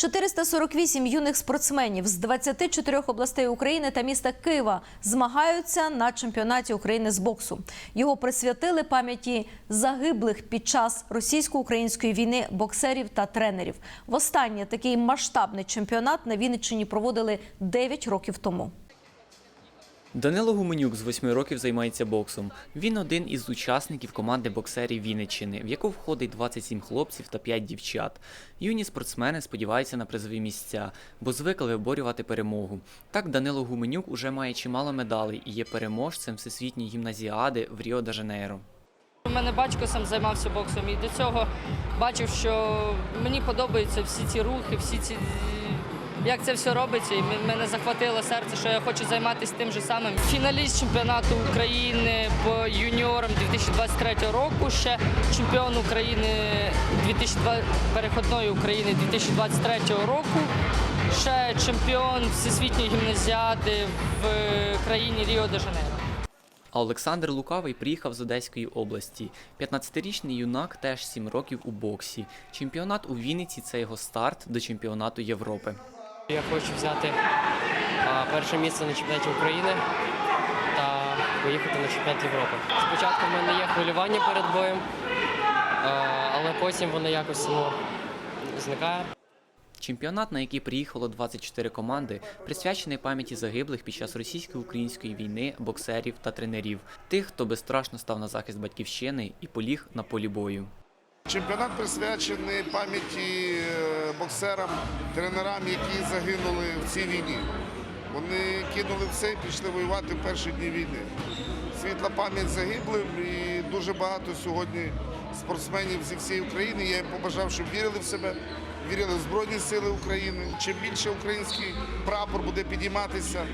448 юних спортсменів з 24 областей України та міста Києва змагаються на чемпіонаті України з боксу. Його присвятили пам'яті загиблих під час російсько-української війни боксерів та тренерів. Востаннє такий масштабний чемпіонат на Вінниччині проводили 9 років тому. Данило Гуменюк з 8 років займається боксом. Він один із учасників команди боксерів Вінниччини, в яку входить 27 хлопців та 5 дівчат. Юні спортсмени сподіваються на призові місця, бо звикли виборювати перемогу. Так Данило Гуменюк уже має чимало медалей і є переможцем всесвітньої гімназіади в Ріо де Жанейро. У мене батько сам займався боксом і до цього бачив, що мені подобаються всі ці рухи, всі ці як це все робиться, і мене захватило серце, що я хочу займатися тим же самим. Фіналіст чемпіонату України по юніорам 2023 року, ще чемпіон України 2002, переходної України 2023 року, ще чемпіон всесвітньої гімназіади в країні Ріо де Жанейро. А Олександр Лукавий приїхав з Одеської області. 15-річний юнак теж 7 років у боксі. Чемпіонат у Вінниці це його старт до чемпіонату Європи. Я хочу взяти перше місце на чемпіонаті України та поїхати на чемпіонат Європи. Спочатку в мене є хвилювання перед боєм, але потім воно якось ну, зникає. Чемпіонат, на який приїхало 24 команди, присвячений пам'яті загиблих під час російсько-української війни боксерів та тренерів, тих, хто безстрашно став на захист батьківщини і поліг на полі бою. Чемпіонат присвячений пам'яті е, боксерам, тренерам, які загинули в цій війні. Вони кинули все і пішли воювати в перші дні війни. Світла пам'ять загиблим і дуже багато сьогодні спортсменів зі всієї України. Я їм побажав, щоб вірили в себе, вірили в Збройні Сили України. Чим більше український прапор буде підійматися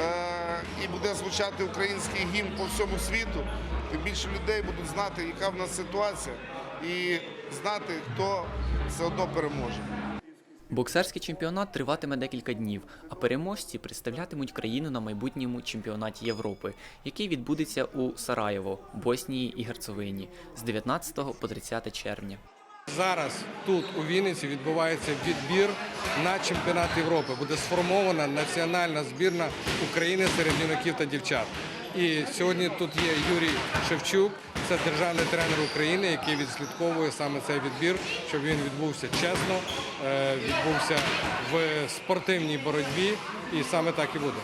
е, і буде звучати український гімн по всьому світу, тим більше людей будуть знати, яка в нас ситуація, і знати, хто все одно переможе. Боксерський чемпіонат триватиме декілька днів, а переможці представлятимуть країну на майбутньому чемпіонаті Європи, який відбудеться у Сараєво, Боснії і Герцевині з 19 по 30 червня. Зараз тут у Вінниці відбувається відбір на чемпіонат Європи. Буде сформована національна збірна України серед юнаків та дівчат. І сьогодні тут є Юрій Шевчук, це державний тренер України, який відслідковує саме цей відбір, щоб він відбувся чесно, е, відбувся в спортивній боротьбі, і саме так і буде.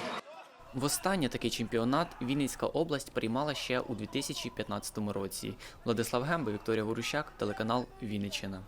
Востаннє такий чемпіонат Вінницька область приймала ще у 2015 році. Владислав Гемба, Вікторія Горущак, телеканал Вінниччина.